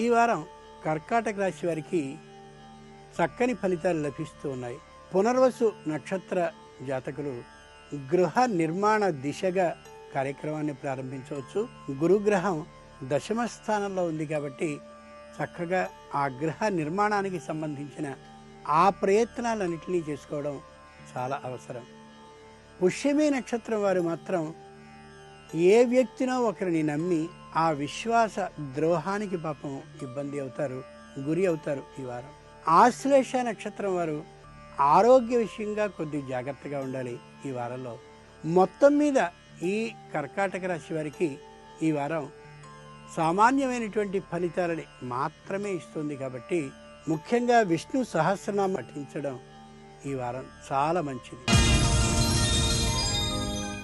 ఈ వారం కర్కాటక రాశి వారికి చక్కని ఫలితాలు లభిస్తూ ఉన్నాయి. పునర్వసు నక్షత్ర జాతకులు గృహ నిర్మాణ దిశగా కార్యక్రమాన్ని ప్రారంభించవచ్చు. గురుగ్రహం దశమ స్థానంలో ఉంది కాబట్టి చక్కగా ఆ గృహ నిర్మాణానికి సంబంధించిన ఆ ప్రయత్నాలన్నింటినీ చేసుకోవడం చాలా అవసరం. పుష్యమి నక్షత్రం వారు మాత్రం ఏ వ్యక్తినో ఒకరిని నమ్మి ఆ విశ్వాస ద్రోహానికి పాపం ఇబ్బంది అవుతారు గురి అవుతారు ఈ వారం. ఆశ్లేష నక్షత్రం వారు ఆరోగ్య విషయంగా కొద్ది జాగ్రత్తగా ఉండాలి ఈ వారంలో. మొత్తం మీద ఈ కర్కాటక రాశి వారికి ఈ వారం సామాన్యమైనటువంటి ఫలితాలని మాత్రమే ఇస్తుంది కాబట్టి ముఖ్యంగా విష్ణు సహస్రనామం పఠించడం ఈ వారం చాలా మంచిది.